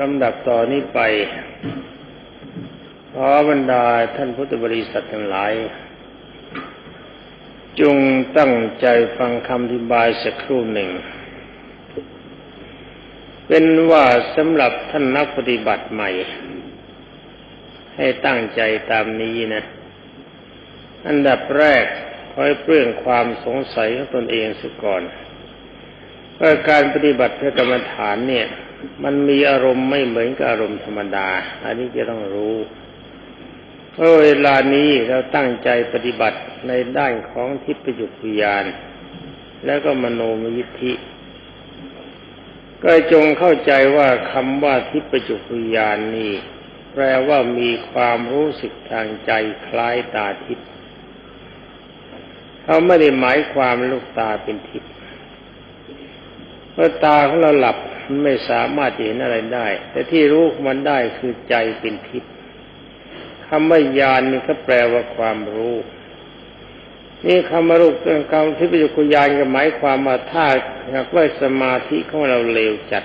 ลำดับต่อนนี้ไปขอบรรดาท่านพุทธบริษัททั้งหลาย จงตั้งใจฟังคำอธิบายสักครู่หนึ่ง เป็นว่าสำหรับท่านนักปฏิบัติใหม่ ให้ตั้งใจตามนี้นะ อันดับแรกคอยเปลื้องความสงสัยของตนเองซะก่อนว่าการปฏิบัติเพระกรรมฐานเนี่ย มันมีอารมณ์ไม่เหมือนกับอารมณ์ธรรมดา อันนี้จะต้องรู้เพราะเวลานี้เราตั้งใจปฏิบัติในด้านของทิพยุวิญาณ แล้วก็มโนมยิทธิ ก็จงเข้าใจว่าคำว่าทิพยุวิญาณนี่แปลว่ามีความรู้สึกทางใจคล้ายตาทิพเขาไม่ได้หมายความลูกตาเป็นทิพย์เพราะตาของเราหลับ มันไม่สามารถเห็นอะไรได้ แต่ที่รู้มันได้คือใจเป็นทิพย์คำว่าญาณนี่ก็แปลว่าความรู้ นี่คำว่ารูปคำที่ปัจจุญาณก็หมายความว่าถ้าหากว่าสมาธิของเราเลวจัด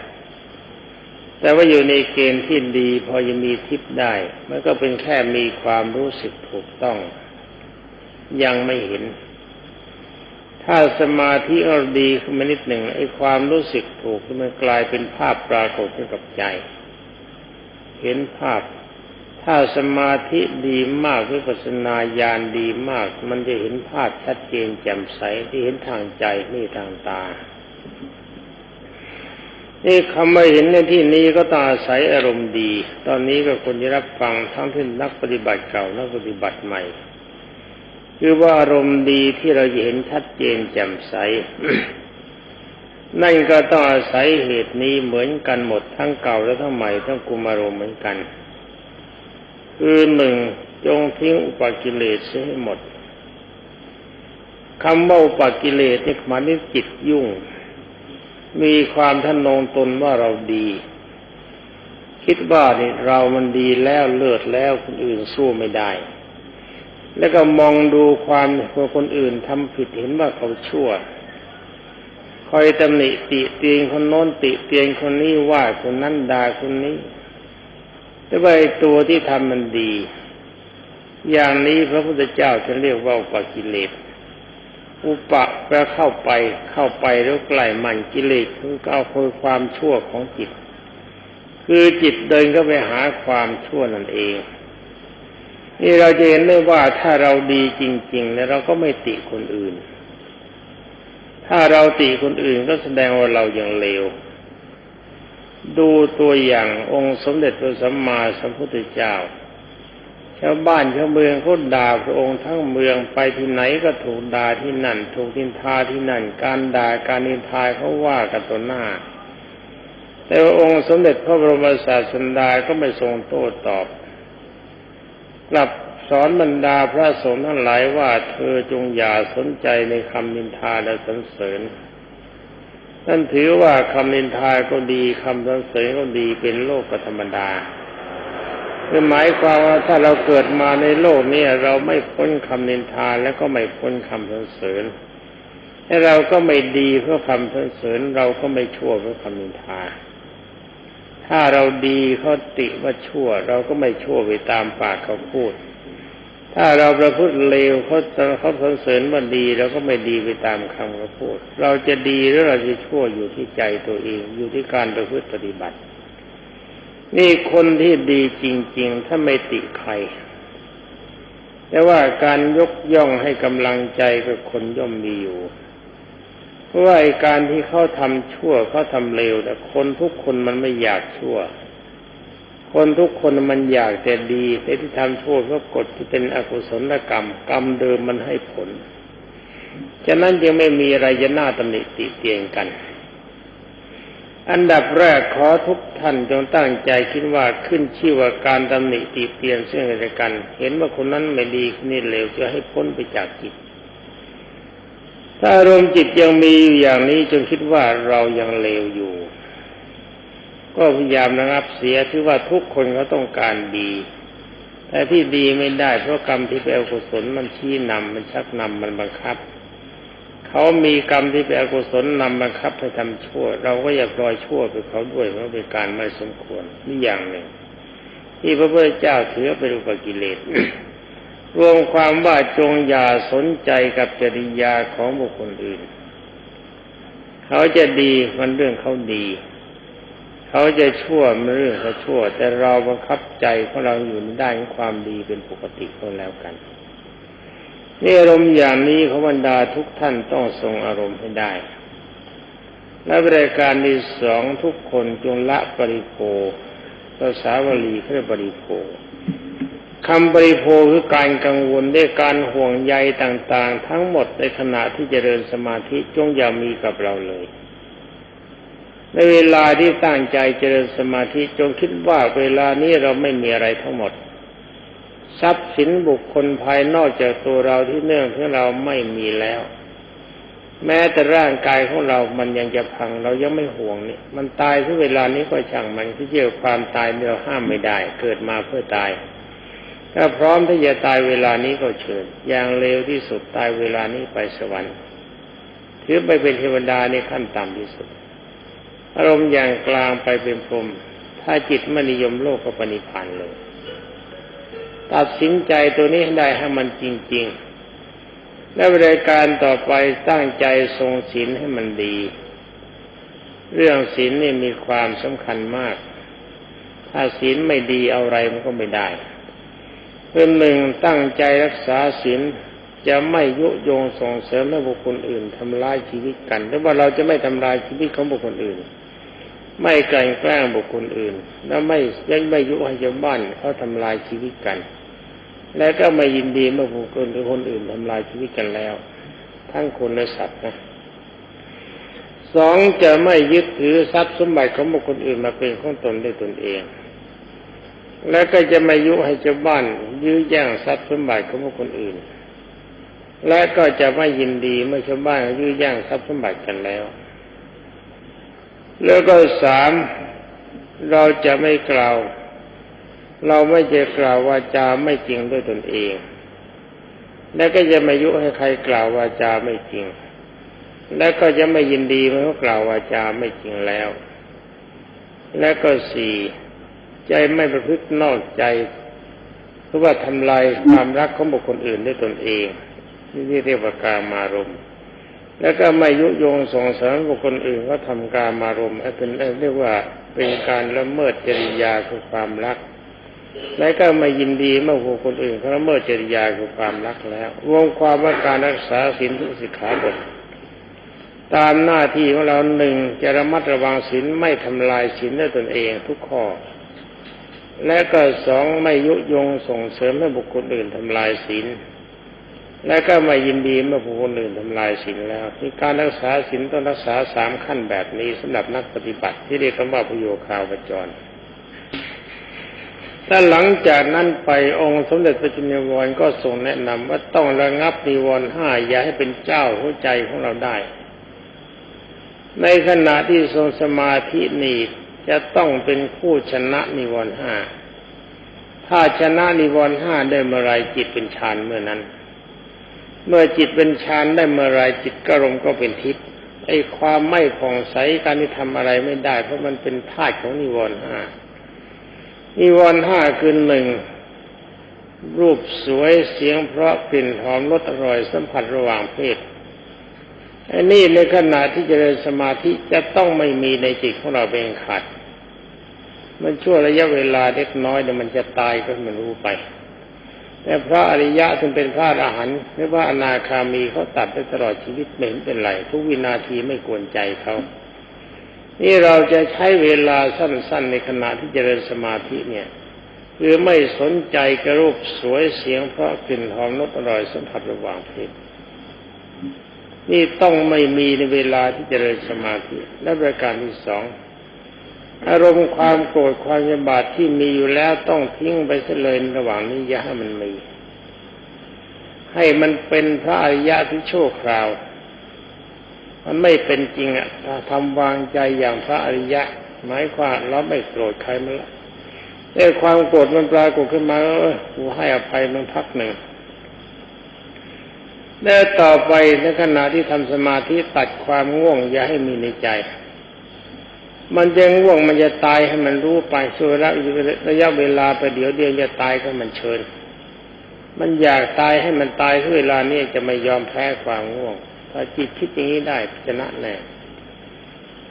แต่ว่าอยู่ในเกณฑ์ที่ดี พอจะมีทิพย์ได้ มันก็เป็นแค่มีความรู้สึกถูกต้อง ยังไม่เห็น ถ้าสมาธิเราดีขึ้นมานิดหนึ่งไอ้ความรู้สึกถูกมันกลายเป็นภาพปรากฏขึ้นกับใจ เห็นภาพ ถ้าสมาธิดีมากวิปัสนาญาณดีมาก มันจะเห็นภาพชัดเจนแจ่มใสที่เห็นทางใจไม่ทางตา นี่คำว่าเห็นในที่นี้ก็ตาศัยอารมณ์ดี ตอนนี้ก็คนที่รับฟังทั้งที่นักปฏิบัติเก่านักปฏิบัติใหม่ คือว่าอารมณ์ดีที่เราเห็นชัดเจนแจ่มใส นั่นก็ต้องอาศัยเหตุนี้เหมือนกันหมดทั้งเก่าและทั้งใหม่ทั้งกุมารมเหมือนกัน คือหนึ่งจงทิ้งอุปกิเลสเสียให้หมดคำว่าอุปกิเลสนี่หมายถึงจิตยุ่ง มีความท่านนงตนว่าเราดี คิดว่านี่เรามันดีแล้วเลิศแล้วคนอื่นสู้ไม่ได้ แล้วก็มองดูความของคนอื่นทำผิดเห็นว่าเขาชั่ว คอยตำหนิติเตียงคนโน้นติเตียงคนนี้ว่าคนนั้นด่าคนนี้ แต่ว่าตัวที่ทำมันดี อย่างนี้พระพุทธเจ้าจะเรียกว่าอุปกิเลสอุปะแปลเข้าไปเข้าไปแล้วใกลมันกิเลสคือเอาคือความชั่วของจิต คือจิตเดินก็ไปหาความชั่วนั่นเอง นี่เราจะเห็นได้ว่าถ้าเราดีจริง ๆ แล้วเราก็ไม่ติคนอื่น ถ้าเราติคนอื่นก็แสดงว่าเรายังเลว ดูตัวอย่างองค์สมเด็จพระสัมมาสัมพุทธเจ้าชาวบ้านชาวเมืองเขาด่าพระองค์ทั้งเมืองไปที่ไหนก็ถูกด่าที่นั่น ถูกทินทาที่นั่น การด่าการนินทาเขาว่ากันต่อหน้า แต่ว่าองค์สมเด็จพระบรมศาสดาก็ไม่ทรงโต้ตอบ กลับสอนบรรดาพระสงฆ์ทั้งหลายว่าเธอจงอย่าสนใจในคำนินทาและสรรเสริญท่นถือว่าคำนินทาก็ดีคำสรรเสริญก็ดีเป็นโลกธรรมดาคือหมายความว่าถ้าเราเกิดมาในโลกนี้เราไม่พ้นคำนินทาแล้วก็ไม่พ้นคำสรรเสริญและเราก็ไม่ดีเพื่อคำสรรเสริญเราก็ไม่ชั่วเพื่อคำนินทา ถ้าเราดีเขาติว่าชั่ว เราก็ไม่ชั่วไปตามปากเขาพูด ถ้าเราประพฤติเลวเขาเขาสรรเสริญว่าดีเราก็ไม่ดีไปตามคำเขาพูด เราจะดีหรือเราจะชั่วอยู่ที่ใจตัวเอง อยู่ที่การประพฤติปฏิบัติ นี่คนที่ดีจริง ๆ ถ้าไม่ติใครแต่ว่าการยกย่องให้กำลังใจกับคนย่อมมีอยู่ ว่าการที่เขาทำชั่วเขาทำเลวแต่คนทุกคนมันไม่อยากชั่ว คนทุกคนมันอยากแต่ดีแต่ที่ทำชั่วเพราะกฎที่เป็นอกุศลกรรม กรรมเดิมมันให้ผลฉะนั้นยังไม่มีอะไรจะน่าตำหนิติเตียงกัน อันดับแรกขอทุกท่านจงตั้งใจคิดว่าขึ้นชื่อว่าการตำหนิติเตียนซึ่งกันและกันเห็นว่าคนนั้นไม่ดีคนนี้เลวจะให้พ้นไปจากจิต ถ้าอารมณ์จิตยังมีอยู่อย่างนี้จงคิดว่าเรายังเลวอยู่ ก็พยายามระงับเสียถือว่าทุกคนเขาต้องการดี แต่ที่ดีไม่ได้เพราะกรรมที่เป็นอกุศลมันชี้นำมันชักนำมันบังคับเขามีกรรมที่เป็นอกุศลนำบังคับให้ทำชั่ว เราก็อย่าปล่อยชั่วไปเขาด้วยเพราะเป็นการไม่สมควรนี่อย่างหนึ่งที่พระพุทธเจ้าถือเป็นอุปกิเลส รวมความว่าจงอย่าสนใจกับจริยาของบุคคลอื่น เขาจะดีมันเรื่องเขาดี เขาจะชั่วมันเรื่องเขาชั่ว แต่เราบังคับใจของเราอยู่ในด้านความดีเป็นปกติก็แล้วกันนี่อารมณ์อย่างนี้ขบรรดาทุกท่านต้องทรงอารมณ์ให้ได้ และบริการที่สองทุกคนจงละปริโภภาษาวลีเรียกปริโภ คำปริโภคือการกังวลด้วยการห่วงใยต่าง ๆ ทั้งหมดในขณะที่จเจริญสมาธิจงอย่ามีกับเราเลย ในเวลาที่ตั้งใจเจริญสมาธิจงคิดว่าเวลานี้เราไม่มีอะไรทั้งหมด ทรัพย์สินบุคคลภายนอกจากตัวเราที่เนื่องที่เราไม่มีแล้ว แม้แต่ร่างกายของเรามันยังจะพังเรายังไม่ห่วงนี่มันตายที่เวลานี้ก็ช่างมันที่เกี่ยวความตายเราห้ามไม่ได้ เกิดมาเพื่อตาย ถ้าพร้อมที่จะตายเวลานี้ก็เชิญ อย่างเร็วที่สุดตายเวลานี้ไปสวรรค์ถือไปเป็นเทวดาในขั้นต่ำที่สุด อารมณ์อย่างกลางไปเป็นพรหมถ้าจิตไม่นิยมโลกก็ปณิพันธ์เลยตัดสินใจตัวนี้ให้ได้ให้มันจริง ๆ และบริการต่อไปตั้งใจทรงศีลให้มันดี เรื่องศีลนี่มีความสำคัญมาก ถ้าศีลไม่ดีเอาอะไรมันก็ไม่ได้ เพื่อหนึ่งตั้งใจรักษาศีลจะไม่ยุยงส่งเสริมให้บุคคลอื่นทำลายชีวิตกันแต่ว่าเราจะไม่ทำลายชีวิตของบุคคลอื่น ไม่กลั่นแกล้งบุคคลอื่น และไม่ยังไม่ยุให้ชาวบ้านเขาทำลายชีวิตกัน และก็ไม่ยินดีเมื่อผู้คนหรือคนอื่นทำลายชีวิตกันแล้ว ทั้งคนและสัตว์นะสองจะไม่ยึดถือทรัพย์สมบัติของบุคคลอื่นมาเป็นของตนด้วยตนเอง และก็จะไม่ยุให้ชาวบ้าน ยื้อแย่งทรัพย์สมบัติของคคลอื่น และก็จะไม่ยินดีเมื่อชาวบ้านยื้อแย่งทรัพย์สมบัติกันแล้ว แล้วก็สามเราจะไม่กล่าว เราไม่จะกล่าววาจาไม่จริงด้วยตนเอง และก็จะไม่ยุให้ใครกล่าววาจาไม่จริง และก็จะไม่ยินดีเมื่อกล่าววาจาไม่จริงแล้ว และก็สี่ ใจไม่ประพฤตินอกใจเพราะว่าทำลายความรักของบุคคลอื่นด้วยตนเองนี่เรียกว่าการมารมแล้วก็ไม่ยุยงส่งเสริมบุคคลอื่นก็ทำการมารมเป็นเรียกว่าเป็นการละเมิดจริยาคือความรัก และก็ไม่ยินดีเมื่อผู้คนอื่นเขาละเมิดจริยาคือความรักแล้วรวมความว่าการรักษาศีลทุกสิกขาบทตามหน้าที่ของเราหนึ่งจะระมัดระวังศีลไม่ทำลายศีลด้วยตนเองทุกข้อ และก็สองไม่ยุยงส่งเสริมให้บุคคลอื่นทำลายศีล และก็ไม่ยินดีเมื่อผู้คนอื่นทำลายศีลแล้วที่การรักษาศีลต้องรักษาสามขั้นแบบนี้สำหรับนักปฏิบัติที่เรียกว่าประโยคาวจรถ้าหลังจากนั้นไปองค์สมเด็จพระจินวรก็ทรงแนะนำว่าต้องระงับนิวรณ์ห้าอย่าให้เป็นเจ้าหัวใจของเราได้ ในขณะที่ทรงสมาธินี้ จะต้องเป็นผู้ชนะนิวรณ์ห้าถ้าชนะนิวรณ์ห้าได้เมื่อไรจิตเป็นฌานเมื่อนั้น เมื่อจิตเป็นฌานได้เมื่อไรจิตกรมก็เป็นทิพย์ไอ้ความไม่ผ่องใสการที่ทำอะไรไม่ได้ เพราะมันเป็นธาตุของนิวรณ์ห้านิวรณ์ห้าคือหนึ่งรูปสวยเสียงเพราะกลิ่นหอมรสอร่อยสัมผัสระหว่างเพศ อันนี้ในขณะที่จเจริญสมาธิจะต้องไม่มีในจิตของเราเป็นขาด มันชั่วระยะเวลาเล็กน้อยเดี๋ยวมันจะตายก็มันรู้ไป แต่พระอริยะจึงเป็นพระอรหันต์หรือว่าอนาคามีเขาตัดได้ตลอดชีวิตไม่เห็นเป็นไรทุกวินาทีไม่กวนใจเขานี่เราจะใช้เวลาสั้น ๆ ในขณะที่เจริญสมาธิเนี่ยคือไม่สนใจกระรูปสวยเสียงเพราะกลิ่นหอมนกอร่อยสัมผัสระหว่างเพศ นี่ต้องไม่มีในเวลาที่จเจริญสมาธิและประการที่สองอารมณ์ความโกรธความยบาดที่มีอยู่แล้วต้องทิ้งไปเสเลยระหว่างนี้อย่าให้มันมี ให้มันเป็นพระอริยะที่โชคราว มันไม่เป็นจริงอะถ้าทำวางใจอย่างพระอริยะ หมายความเราไม่โกรธใครมันละแต่ความโกรธมันปรากฏขึ้นมาเออกูให้อภัยมันพักหนึ่ง แล้วต่อไปในขณะที่ทำสมาธิตัดความง่วงอย่าให้มีในใจ มันจะง่วงมันจะตายให้มันรู้ไปส่วนระยะเวลาไปเดี๋ยวเดียวจะตายก็มันเชิญ มันอยากตายให้มันตายเวลานี้จะไม่ยอมแพ้ความง่วง ถ้าจิตคิดอย่างนี้ได้ชนะแน่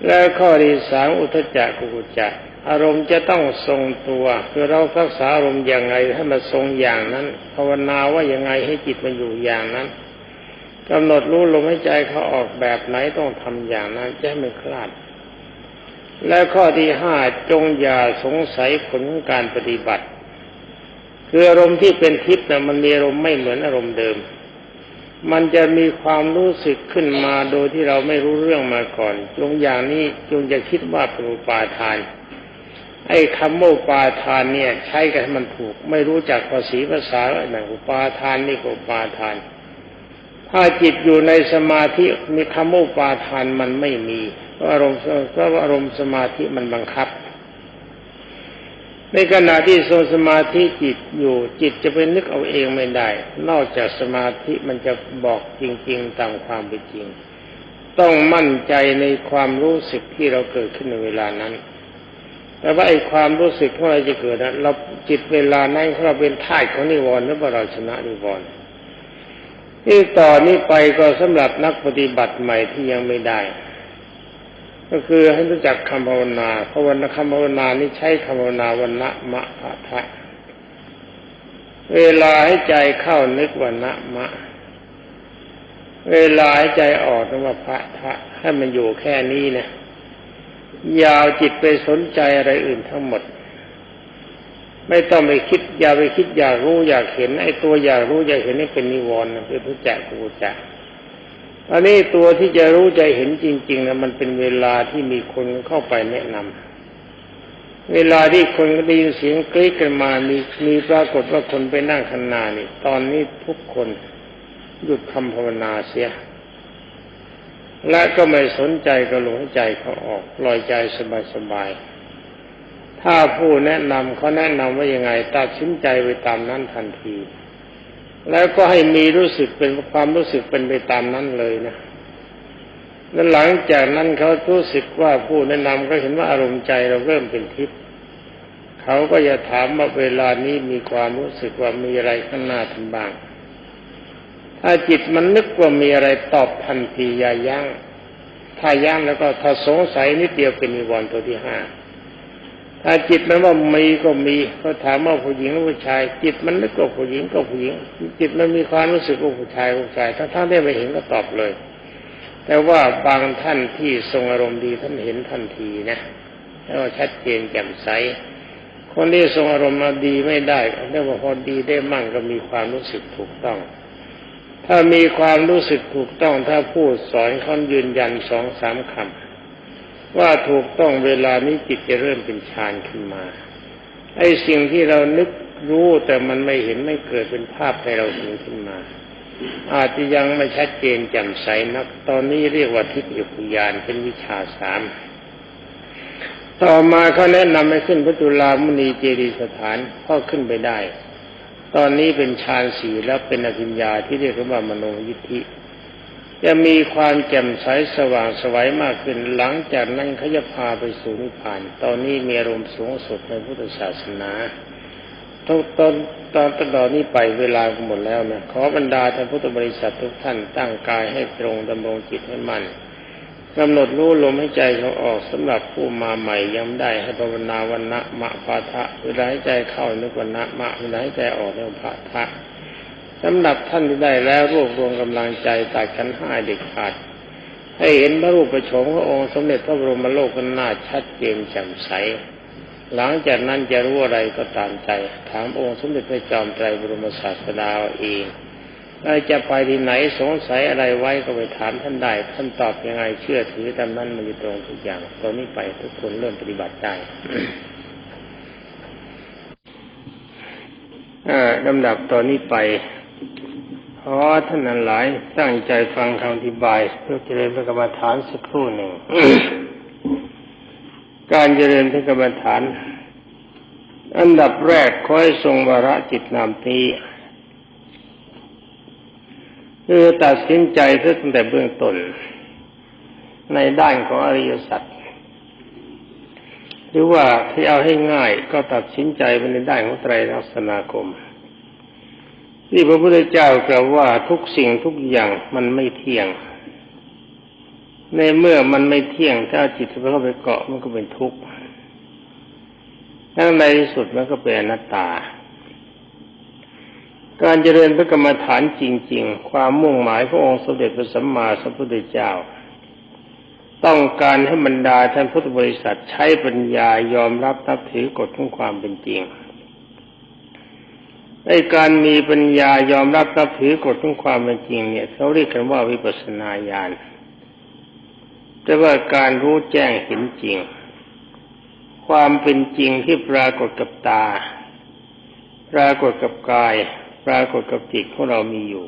แล้วข้อที่สามอุทจักกุกุจักอารมณ์จะต้องทรงตัวคือเรารักษาอารมณ์อย่างไรให้มันทรงอย่างนั้นภาวนาว่าอยังไงให้จิตมันอยู่อย่างนั้น กำหนดรู้ลมหายใจเขาออกแบบไหนต้องทำอย่างนั้นจะให้มันคลาด และข้อที่ห้าจงอย่าสงสัยผลของการปฏิบัติ คืออารมณ์ที่เป็นทิพย์นะมันมีอารมณ์ไม่เหมือนอารมณ์เดิม มันจะมีความรู้สึกขึ้นมาโดยที่เราไม่รู้เรื่องมาก่อน จงอย่างนี้จงจะคิดว่าเป็นอุปาทาน ไอ้คำโมปาทานเนี่ย ใช้กันมันถูก ไม่รู้จักภาษีภาษาอะไรอุปาทานนี่ก็อุปาทาน ถ้าจิตอยู่ในสมาธิมีคำโมปาทานมันไม่มีเพราะอารมณ์เพราะอารมณ์สมาธิมันบังคับ ในขณะที่ทรงสมาธิจิตอยู่จิตจะไปนึกเอาเองไม่ได้ นอกจากสมาธิมันจะบอกจริง ๆ ตามความเป็นจริง ต้องมั่นใจในความรู้สึกที่เราเกิดขึ้นในเวลานั้น แต่ว่าไอ้ความรู้สึกของเราจะเกิดนะเราจิตเวลานั้นเราเป็นท่ายของนิวรณ์หรือว่าเราชนะนิวรณ์ ที่ต่อนนี้ไปก็สำหรับนักปฏิบัติใหม่ที่ยังไม่ได้ ก็คือให้รู้จักคำภาวนาเพราะวันคำภาวนานี้ใช้คำภาวนาวันละมะพะทะเวลาให้ใจเข้านึกวันละมะ เวลาให้ใจออกนึกว่าพระทะให้มันอยู่แค่นี้นะอย่าเอาจิตไปสนใจอะไรอื่นทั้งหมด ไม่ต้องไปคิดอย่าไปคิดอยากรู้อยากเห็นไอ้ตัวอยากรู้อยากเห็นนี่เป็นนิวรณ์เป็นทุจักกูจักอันนี้ตัวที่จะรู้ใจเห็นจริงๆนะมันเป็นเวลาที่มีคนเข้าไปแนะนำเวลาที่คนก็ได้ยินเสียงกรี๊ดกันมามีมีปรากฏว่าคนไปนั่งข้างหน้านี่ ตอนนี้ทุกคนหยุดคำภาวนาเสีย และก็ไม่สนใจก็หลงใจเขาออก ปล่อยใจสบายๆ ถ้าผู้แนะนำเขาแนะนำว่ายังไงตัดสินใจไปตามนั้นทันที แล้วก็ให้มีรู้สึกเป็นความรู้สึกเป็นไปตามนั้นเลยนะแล้วหลังจากนั้นเขารู้สึกว่าผู้แนะนำก็เห็นว่าอารมณ์ใจเราเริ่มเป็นทิพย์เขาก็จะถามว่าเวลานี้มีความรู้สึกว่ามีอะไรข้างหน้าทำบ้าง ถ้าจิตมันนึกว่ามีอะไรตอบทันทีอย่ายัง้งถ้ายั้งแล้วก็ถ้าสงสัยนิดเดียวเป็นนิวรณ์ตัวที่ห้า ถ้าจิตมันว่ามีก็มีก็ถามว่าผู้หญิงหรือผู้ชาย จิตมันนึกว่าผู้หญิงก็ผู้หญิง จิตมันมีความรู้สึกว่าผู้ชายผู้ชายถ้าท่านได้ไม่เห็นก็ตอบเลย แต่ว่าบางท่านที่ทรงอารมณ์ดีท่านเห็นทันทีนะแล้วชัดเจนแจ่มใสคนที่ทรงอารมณ์มาดีไม่ได้เรียกว่าพอดีได้มั่งก็มีความรู้สึกถูกต้อง ถ้ามีความรู้สึกถูกต้องถ้าพูดสอนเขายืนยันสองสามคำ ว่าถูกต้องเวลานี้จิตจะเริ่มเป็นฌานขึ้นมาไอ้สิ่งที่เรานึกรู้แต่มันไม่เห็นไม่เกิดเป็นภาพให้เราเห็นขึ้นมา อาจจะยังไม่ชัดเจนแจ่มใสนัก ตอนนี้เรียกว่าทิฏฐิปุญานเป็นวิชาสามต่อมาเขาแนะนำให้ขึ้นพระจุลามุนีเจดีสถานพ่อขึ้นไปได้ ตอนนี้เป็นฌานสี่แล้วเป็นอภิญญาที่เรียกว่า มโนยิทธิ จะมีความแจ่มใสสว่างสวัยมากขึ้น หลังจากนั้นเขาจะพาไปสู่นิพพาน ตอนนี้มีอารมณ์สูงสุดในพุทธศาสนาทุกตอนตอนตอนนี้ไปเวลาหมดแล้วนะขอบรรดาท่านพุทธบริษัททุกท่านตั้งกายให้ตรงดำรงจิตให้มั่นกำหนดรู้ลมให้ใจเขาออกสำหรับผู้มาใหม่ยังได้ให้ภาวนาวันนะมะปาทะเวลาให้ใจเข้านึกวันนะมะเวลาให้ใจออกนึกพาทะ สำหรับท่านที่ได้แล้วรวบรวมกำลังใจตัดขันห้าเด็กขาดให้เห็นพระรูปประชงพระองค์สมเด็จพระบรมโลกนาชัดเจนแจ่มใส หลังจากนั้นจะรู้อะไรก็ตามใจ ถามองค์สมเด็จพระจอมไตรบรมศาสดาเองเราจะไปที่ไหนสงสัยอะไรไว้ก็ไปถามท่านได้ ท่านตอบยังไงเชื่อถือตามนั้นมันจะตรงทุกอย่างตอนนี้ไปทุกคนเริ่มปฏิบัติได้ลำดับตอนนี้ไป ขอท่านนั้นหลายตั้งใจฟังคำอธิบาย เพื่อเจริญพระกรรมฐานสักครู่หนึ่ง การเจริญพระกรรมฐาน อันดับแรกขอให้ทรงวาระจิตนามนี้คคือตัดสินใจตั้งแต่เบื้องต้นในด้านของอริยสัจหรือว่าที่เอาให้ง่ายก็ตัดสินใจไปในด้านของไตรลักษณาคม ที่พระพุทธเจ้ากล่าวว่าทุกสิ่งทุกอย่างมันไม่เที่ยง ในเมื่อมันไม่เที่ยง ถ้าจิตไปเข้าไปเกาะมันก็เป็นทุกข์ทั้งในที่สุดมันก็เป็นอนัตตา การเจริญพระกรรมฐานจริง ๆ ความมุ่งหมายขององค์สมเด็จพระสัมมาสัมพุทธเจ้า ต้องการให้บรรดาท่านพุทธบริษัทใช้ปัญญายอมรับนับถือกฎของความเป็นจริง ในการมีปัญญายอมรับนับถือกฎของความเป็นจริงเนี่ยเขาเรียกกันว่าวิปัสสนาญาณแต่ว่าการรู้แจ้งเห็นจริง ความเป็นจริงที่ปรากฏกับตา ปรากฏกับกาย ปรากฏกับจิตของเรามีอยู่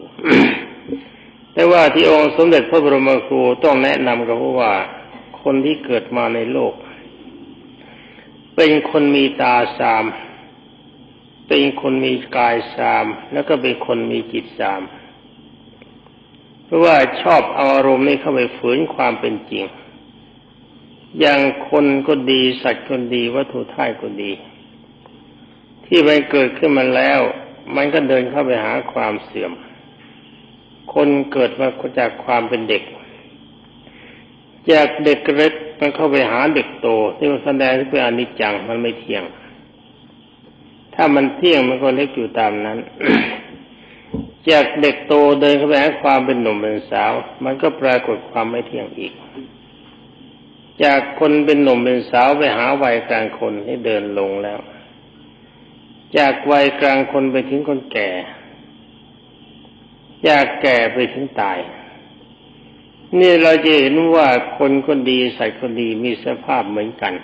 แต่ว่าที่องค์สมเด็จพระบรมครูต้องแนะนำกับว่าคนที่เกิดมาในโลก เป็นคนมีตาสาม เป็นคนมีกายสามแล้วก็เป็นคนมีจิตสาม เพราะว่าชอบเอาอารมณ์นี้เข้าไปฝืนความเป็นจริง อย่างคนก็ดีสัตว์ก็ดีวัตถุท่ายก็ดี ที่มันเกิดขึ้นมาแล้ว มันก็เดินเข้าไปหาความเสื่อม คนเกิดมาจากความเป็นเด็ก จากเด็กเล็กมันเข้าไปหาเด็กโตที่มันแสดงที่เป็นอนิจจังมันไม่เที่ยง ถ้ามันเที่ยงมันก็เล็กอยู่ตามนั้น จากเด็กโตเดินเข้าไปหาความเป็นหนุ่มเป็นสาว มันก็ปรากฏความไม่เที่ยงอีก จากคนเป็นหนุ่มเป็นสาวไปหาวัยกลางคนให้เดินลงแล้ว จากวัยกลางคนไปถึงคนแก่ จากแก่ไปถึงตายนี่เราจะเห็นว่าคนคนดีใส่คนดีมีสภาพเหมือนกัน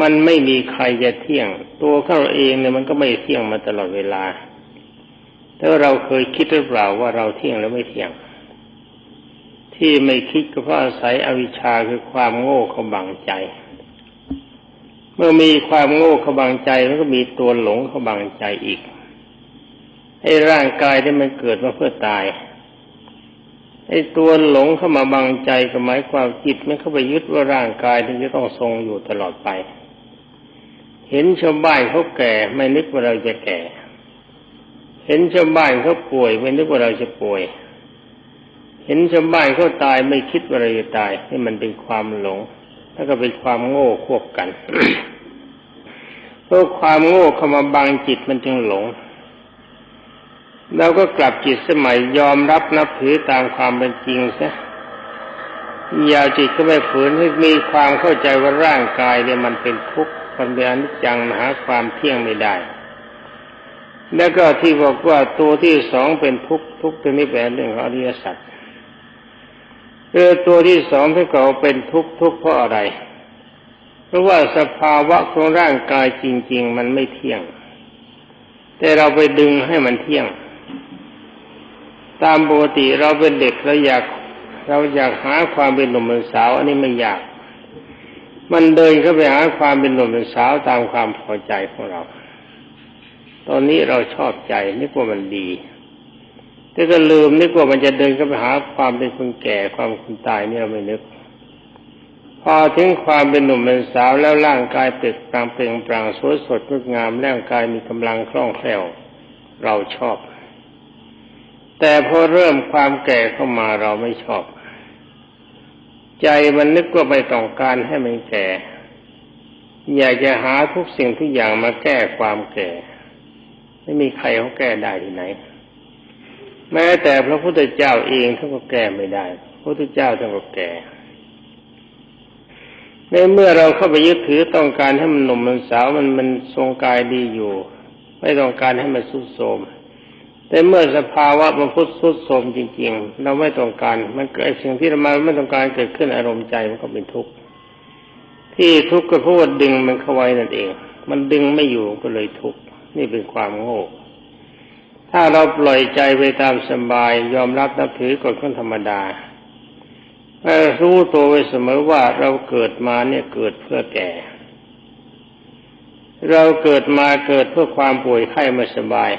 มันไม่มีใครจะเที่ยง ตัวเขาเองเนี่ยมันก็ไม่เที่ยงมาตลอดเวลาแต่เราเคยคิดหรือเปล่าว่าเราเที่ยงแล้วไม่เที่ยง ที่ไม่คิดก็เพราะอาศัยอวิชชาคือความโง่เขาบังใจ เมื่อมีความโง่เขาบังใจมันก็มีตัวหลงเขาบังใจอีกไอ้ร่างกายที่มันเกิดมาเพื่อตายไอ้ตัวหลงเข้ามาบังใจก็หมายความจิตมันเข้าไปยึดว่าร่างกายที่จะต้องทรงอยู่ตลอดไป เห็นชาวบ้านเขาแก่ ไม่นึกว่าเราจะแก่ เห็นชาวบ้านเขาป่วย ไม่นึกว่าเราจะป่วย เห็นชาวบ้านเขาตายไม่คิดว่าเราจะตายนี่มันเป็นความหลง แล้วก็เป็นความโง่ควบกันเพราะความโง่เข้ามาบังจิตมันจึงหลงเราก็กลับจิตสมัยยอมรับนับถือตามความเป็นจริงซะอย่าจิตก็ไม่ฝืนให้มีความเข้าใจว่าร่างกายเนี่ยมันเป็นทุกข์ มันเป็นอนิจจังหาความเที่ยงไม่ได้ แล้วก็ที่บอกว่าตัวที่สองเป็นทุกทุกตัวนี้เป็นเรื่องของอริยสัจเออตัวที่สองที่เขาเป็นทุกทุกเพราะอะไร เพราะว่าสภาวะของร่างกายจริง ๆ มันไม่เที่ยง แต่เราไปดึงให้มันเที่ยง ตามปกติเราเป็นเด็กเราอยากเราอยากหาความเป็นหนุ่มเป็นสาว อันนี้ไม่อยาก มันเดินเข้าไปหาความเป็นหนุ่มเป็นสาวตามความพอใจของเรา ตอนนี้เราชอบใจนึกว่ามันดี แต่ก็ลืมนึกว่ามันจะเดินเข้าไปหาความเป็นคนแก่ความคนตายเนี่ยไม่นึก พอถึงความเป็นหนุ่มเป็นสาวแล้วร่างกายเปล่งปลังเปล่งปลังสวยสดงดงามร่างกายมีกำลังคล่องแคล่ว เราชอบ แต่พอเริ่มความแก่เข้ามาเราไม่ชอบ ใจมันนึกว่าไม่ต้องการให้มันแก่ อยากจะหาทุกสิ่งทุกอย่างมาแก้ความแก่ ไม่มีใครเขาแก้ได้ที่ไหน แม้แต่พระพุทธเจ้าเองท่านก็แก้ไม่ได้ พระพุทธเจ้าท่านก็แก่ในเมื่อเราเข้าไปยึดถือต้องการให้มันหนุ่มมันสาวมันมันทรงกายดีอยู่ ไม่ต้องการให้มันสุดโทรม แต่เมื่อสภาวะมันพุทธสุดโทมจริง ๆ เราไม่ต้องการ มันเกิดสิ่งที่เรามาไม่ต้องการเกิดขึ้นอารมณ์ใจมันก็เป็นทุกข์ที่ทุกข์ก็เพราะว่าดึงมันเข้าไว้นั่นเอง มันดึงไม่อยู่ก็เลยทุกข์นี่เป็นความโง่ถ้าเราปล่อยใจไปตามสบาย ยอมรับนับถือกฎข้นธรรมดารู้ตัวไว้เสมอว่าเราเกิดมาเนี่ยเกิดเพื่อแก่ เราเกิดมาเกิดเพื่อความป่วยไข้ไม่สบาย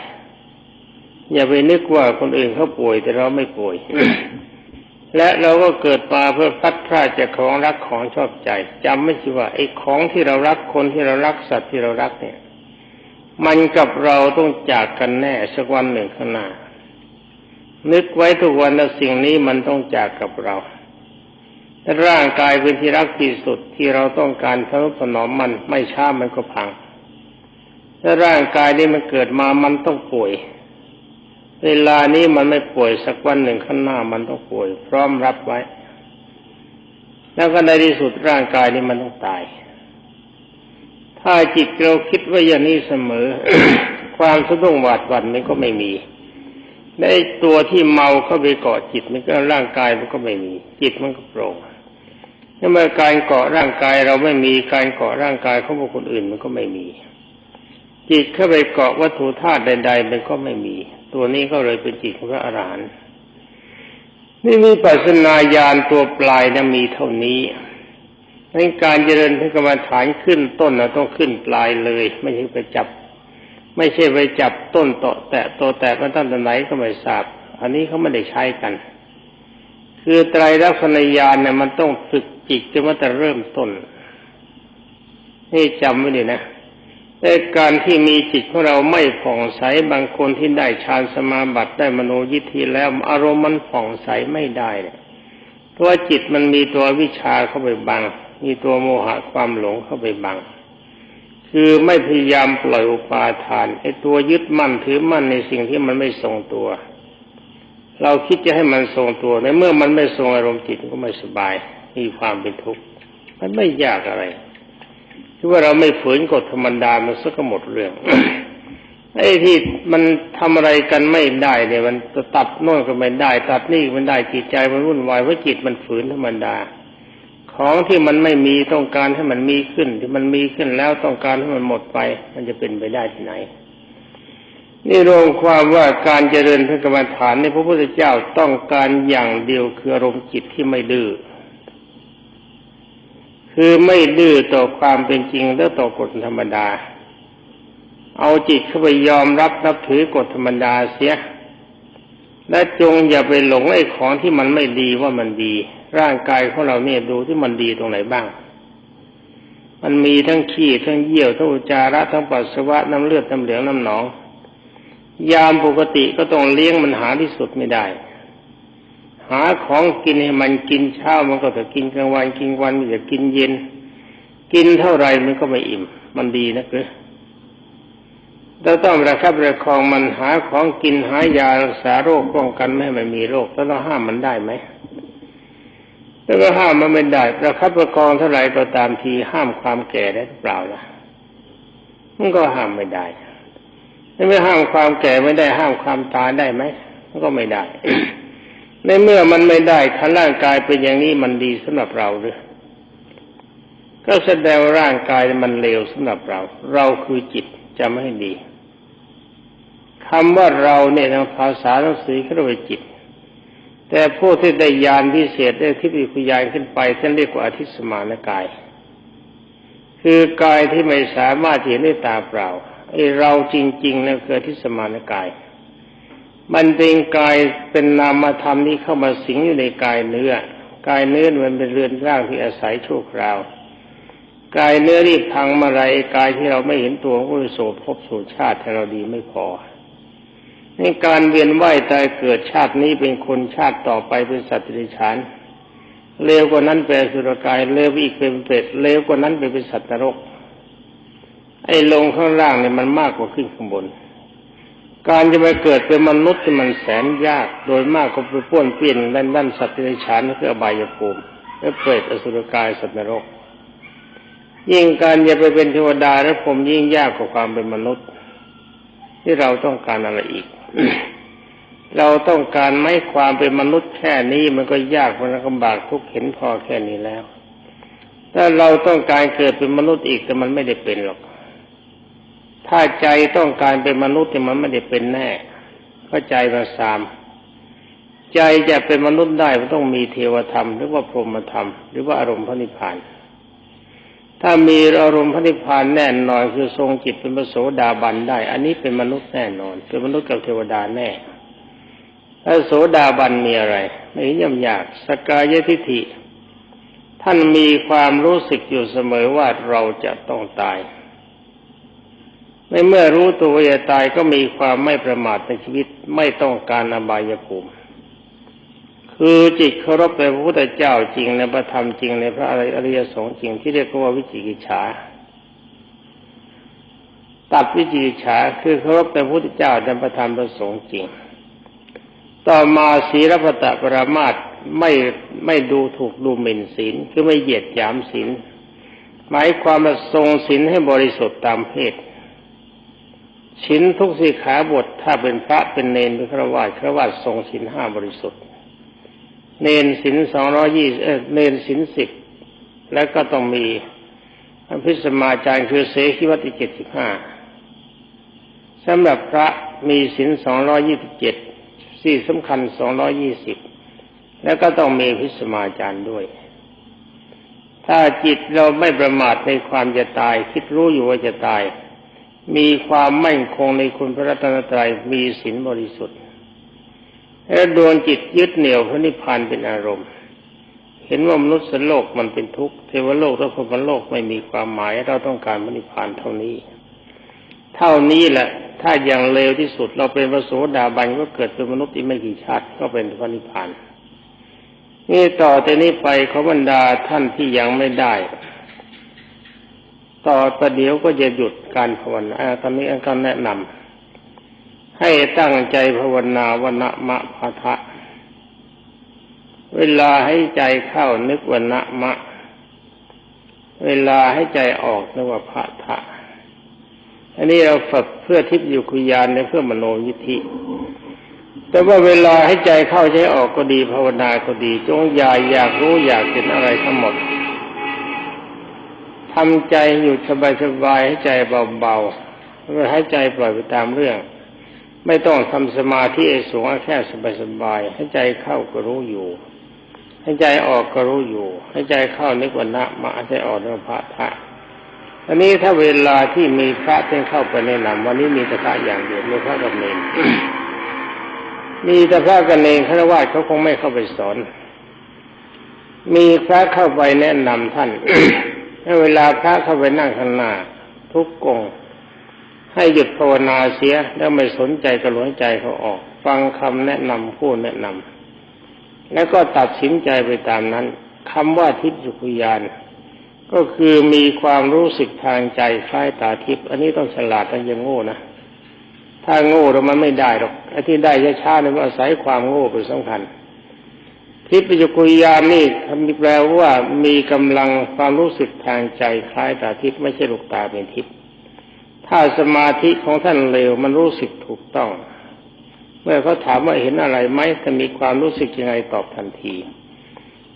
อย่าไปนึกว่าคนอื่นเขาป่วยแต่เราไม่ป่วย และเราก็เกิดมาเพื่อพัดพลาดจากของรักของชอบใจจำไม่ใช่ว่าไอ้ของที่เรารักคนที่เรารักสัตว์ที่เรารักเนี่ย มันกับเราต้องจากกันแน่สักวันหนึ่งข้างหน้านึกไว้ทุกวันว่าสิ่งนี้มันต้องจากกับเราร่างกายเป็นที่รักที่สุดที่เราต้องการทนุถนอมมันไม่ช้ามันก็พังถ้าร่างกายนี้มันเกิดมามันต้องป่วย เวลานี้มันไม่ป่วยสักวันหนึ่งข้างหน้ามันต้องป่วย พร้อมรับไว้ แล้วก็ในที่สุดร่างกายนี้มันต้องตาย ถ้าจิตเราคิดว่าอย่างนี้เสมอ ความสะดุ้งหวาดหวั่นมันก็ไม่มีในตัวที่เมาเข้าไปเกาะจิตมันก็ร่างกายมันก็ไม่มี จิตมันก็โปร่งเมื่อการเกาะร่างกายเราไม่มีการเกาะร่างกายของบุคคลอื่นมันก็ไม่มี จิตเข้าไปเกาะวัตถุธาตุใด ๆ มันก็ไม่มี ตัวนี้ก็เลยเป็นจิตของพระอรหันต์นี่มีปัสนาญาณตัวปลายนะมีเท่านี้ในการเจริญพระกรรมฐานขึ้นต้นเราต้องขึ้นปลายเลย ไม่ใช่ไปจับ ไม่ใช่ไปจับต้นโตแตะโตแตะมาตั้งแต่ไหนก็ไม่ทราบ อันนี้เขาไม่ได้ใช้กัน คือไตรลักษณญาณเนี่ยมันต้องฝึกจิตจนว่าแต่เริ่มต้นนี่จำไว้ดีนะ แต่การที่มีจิตของเราไม่ผ่องใสบางคนที่ได้ฌานสมาบัติได้มโนยิทธิแล้วอารมณ์มันผ่องใสไม่ได้เนี่ยเพราะว่าจิตมันมีตัววิชาเข้าไปบัง มีตัวโมหะความหลงเข้าไปบัง คือไม่พยายามปล่อยอุปาทานไอ้ตัวยึดมั่นถือมั่นในสิ่งที่มันไม่ทรงตัว เราคิดจะให้มันทรงตัวในเมื่อมันไม่ทรงอารมณ์จิตก็ไม่สบาย มีความเป็นทุกข์มันไม่ยากอะไร ที่ว่าเราไม่ฝืนกฎธรรมดามันสักหมดเรื่องไอ้ที่มันทำอะไรกันไม่ได้เนี่ยมันตัดโน่นก็ไม่ได้ ตัดนี่มันได้จิตใจมันวุ่นวายเพราะจิตมันฝืนธรรมดา ของที่มันไม่มีต้องการให้มันมีขึ้น ที่มันมีขึ้นแล้วต้องการให้มันหมดไป มันจะเป็นไปได้ที่ไหน นี่รวมความว่าการเจริญพระกรรมฐานในพระพุทธเจ้าต้องการอย่างเดียวคืออารมณ์จิตที่ไม่ดื้อ คือไม่ดื้อต่อความเป็นจริงและต่อกฎธรรมดา เอาจิตเข้าไปยอมรับนับถือกฎธรรมดาเสีย และจงอย่าไปหลงไอ้ของที่มันไม่ดีว่ามันดี ร่างกายของเราเนี่ยดูที่มันดีตรงไหนบ้าง มันมีทั้งขี้ทั้งเยี่ยวทั้งอุจจาระทั้งปัสสาวะน้ำเลือดน้ำเหลืองน้ำหนอง ยามปกติก็ต้องเลี้ยงมันหาที่สุดไม่ได้ หาของกินให้มันกินเช้ามันก็จะกินกลางวันกินวันมันจะกินเย็น กินเท่าไรมันก็ไม่อิ่ม มันดีนะคือเราต้องระคับประคองมันหาของกินหายารักษาโรคป้องกันไม่ให้มันมีโรคแล้วเราห้ามมันได้ไหมแล้วก็ห้ามมันไม่ได้ระคับประคองเท่าไรก็ตามทีห้ามความแก่ได้เปล่าล่ะมันก็ห้ามไม่ได้ถ้าไม่ห้ามความแก่ไม่ได้ห้ามความตายได้ไหมมันก็ไม่ได้ ในเมื่อมันไม่ได้ถ้าร่างกายเป็นอย่างนี้มันดีสำหรับเราหรือก็แสดงร่างกายมันเลวสำหรับเรา เราคือจิตจะไม่ดีคำว่าเราเนี่ยทางภาษาหนังสือเขาเรียกว่าจิต แต่ผู้ที่ได้ญาณพิเศษได้ทิพย์ญาณขึ้นไปท่านเรียกว่าอธิสมานกาย คือกายที่ไม่สามารถเห็นด้วยตาเปล่าไอ้เราจริงๆนั่นคืออธิสมานกาย มันเป็นกายเป็นนามธรรมที่เข้ามาสิงอยู่ในกายเนื้อกายเนื้อมันเป็นเรือนร่างที่อาศัยชั่วคราว กายเนื้อรีบพังมาไรกายที่เราไม่เห็นตัวก็โสภพสู่ชาติแต่เราดีไม่พอในการเวียนว่ายตายเกิดชาตินี้เป็นคนชาติต่อไปเป็นสัตว์ดิฉานเลวกว่านั้นเป็นสุรกายเลวอีกเป็นเป็ดเลวกว่านั้นเป็นสัตว์นรก ไอ้ลงข้างล่างเนี่ยมันมากกว่าขึ้นข้างบน การจะมาเกิดเป็นมนุษย์ที่มันแสนยาก โดยมากก็ไปป้วนเปลี่ยนด้านด้านสัตว์ในฉานเพื่อบายภูมิและเปรตอสุรกายสัตว์นรก ยิ่งการจะไปเป็นเทวดาและผมยิ่งยากกว่าความเป็นมนุษย์ ที่เราต้องการอะไรอีก เราต้องการไม่ความเป็นมนุษย์แค่นี้มันก็ยากมันลำบากทุกเห็นพอแค่นี้แล้ว ถ้าเราต้องการเกิดเป็นมนุษย์อีกแต่มันไม่ได้เป็นหรอก ถ้าใจต้องการเป็นมนุษย์เนี่ยมันไม่ได้เป็นแน่เพราะใจมันสาม ใจจะเป็นมนุษย์ได้มันต้องมีเทวธรรม หรือว่าพรหมธรรม หรือว่าอารมณ์พระนิพพาน ถ้ามีอารมณ์พระนิพพานแน่นอนคือทรงจิตเป็นพระโสดาบันได้ อันนี้เป็นมนุษย์แน่นอน เป็นมนุษย์กับเทวดาแน่ถ้าโสดาบันมีอะไรไม่ย่ำยากสกายทิฏฐิ ท่านมีความรู้สึกอยู่เสมอว่าเราจะต้องตาย ในเมื่อรู้ตัวว่าจะตายก็มีความไม่ประมาทในชีวิตไม่ต้องการอบายภูมิคือจิตเคารพในพระพุทธเจ้าจริงในพระธรรมจริงในพระอริยสงฆ์จริงที่เรียกว่าวิจิกิจฉาตัดวิจิกิจฉาคือเคารพในพระพุทธเจ้าในพระธรรมพระสงฆ์จริง ต่อมาศีลปตะปรามาตไม่ไม่ดูถูกดูหมิ่นศีลคือไม่เหยียดหยามศีลหมายความว่าทรงศีลให้บริสุทธิ์ตามเพศ ชิ้นทุกสีขาบทถ้าเป็นพระเป็นเนนเป็นฆราวาสฆราวาสทรงสินห้าบริสุทธิ์ เนนสินสองร้อยี่เอเนนสินสิบแล้วก็ต้องมีอภิสมาจารย์คือเสขีวัติเจ็ดสิบห้าสำหรับพระมีสินสองร้อยี่สิบเจ็ดสี่สำคัญสองร้อยี่สิบแล้วก็ต้องมีพิสมาจารย์ด้วย ถ้าจิตเราไม่ประมาทในความจะตาย คิดรู้อยู่ว่าจะตาย มีความมั่นคงในคุณพระรัตนตรัยมีศีลบริสุทธิ์และดวงจิตยึดเหนี่ยวพระนิพพานเป็นอารมณ์ เห็นว่ามนุษย์โลกมันเป็นทุกข์เทวโลกและพรหมโลกไม่มีความหมายเราต้องการพระนิพพานเท่านี้ เท่านี้แหละ ถ้าอย่างเลวที่สุดเราเป็นพระโสดาบันก็เกิดเป็นมนุษย์ที่ไม่กี่ชาติก็เป็นพระนิพพานนี่ต่อแต่นี้ไปขาบรรดาท่านที่ยังไม่ได้ ต่อประเดี๋ยวก็จะหยุดการภาวนาตอนนี้อาการย์แนะนำให้ตั้งใจภาวนาวนมะพะทะ เวลาให้ใจเข้านึกวนมะ เวลาให้ใจออกนึกว่าพะทะ อันนี้เราฝึกเพื่อทิพยุคุยานในเพื่อมโนยิธิแต่ว่าเวลาให้ใจเข้าใจออกก็ดีภาวนาก็ดี จงอย่าอยากรู้อยากเห็นอะไรทั้งหมด ทำใจอยู่สบายๆให้ใจเบาๆให้ใจปล่อยไปตามเรื่อง ไม่ต้องทำสมาธิสูงแค่สบายๆให้ใจเข้าก็รู้อยู่ ให้ใจออกก็รู้อยู่ ให้ใจเข้านึกว่านะมาใจออกนึกพระทะอันนี้ถ้าเวลาที่มีพระเท่นเข้าไปแนะนำวันนี้มีแต่พระอย่างเดียวมีพระกับเนรมีแต่พระกับเนรฆราวาสเขาคงไม่เข้าไปสอน มีพระเข้าไปแนะนำท่าน ถ้าเวลาพระเข้าไปนั่งข้างหน้าทุกกงให้หยุดภาวนาเสียแล้วไม่สนใจกระหลวงใจเขาออก ฟังคำแนะนำผู้แนะนำแล้วก็ตัดสินใจไปตามนั้นคำว่าทิพย์สุยาน ก็คือมีความรู้สึกทางใจคล้ายตาทิพย์อันนี้ต้องฉลาดต้องยังโง่นะถ้าโง่เรามันไม่ได้หรอกไอ้ที่ได้ช้าๆเนี่ยมันอาศัยความโง่เป็นสำคัญ ทิพยกุยยานนี่ทำแปลว่ามีกำลังความรู้สึกทางใจคล้ายตาทิพย์ไม่ใช่ลูกตาเป็นทิพย์ถ้าสมาธิของท่านเร็วมันรู้สึกถูกต้อง เมื่อเขาถามว่าเห็นอะไรไหมจะมีความรู้สึกยังไงตอบทันที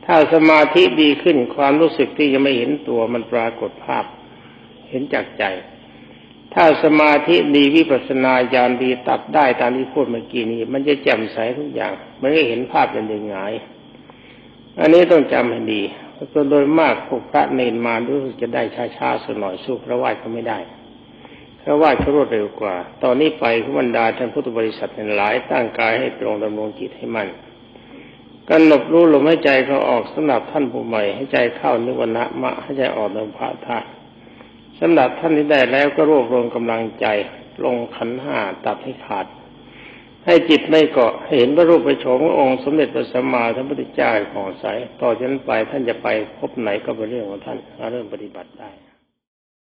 ถ้าสมาธิดีขึ้นความรู้สึกที่ยังไม่เห็นตัวมันปรากฏภาพ เห็นจากใจ ถ้าสมาธิดีวิปัสนาญาณดีตัดได้ตามที่พูดเมื่อกี้นี้ มันจะแจ่มใสทุกอย่างมันก็เห็นภาพเป็นยังไง อันนี้ต้องจำให้ดีเพราะโดยมากพวกพระเนนมารู้สึกจะได้ช้าๆสักหน่อยสู้พระวาดเขาไม่ได้พระวาเขารวดเร็วกว่า ตอนนี้ไปขุบรรดาท่านพุทธบริษัทเป็นหลายตั้งกายให้ตรงดำรงจิตให้มั่นกำหนดรู้ลมให้ใจเขาออกสำหรับท่านผู้ใหม่ให้ใจเข้านิวนะมะให้ใจออกนภาธาสำหรับท่านที่ได้แล้วก็รวบรวมกำลังใจลงขันห้าตัดให้ขาด ให้จิตไม่เกาะเห็นพระรูปประชงองค์สมเด็จพระสัมมาสัมพุทธเจ้าของใสต่อจากนั้นไปท่านจะไปพบไหนก็เป็นเรื่องของท่านเริ่มปฏิบัติได้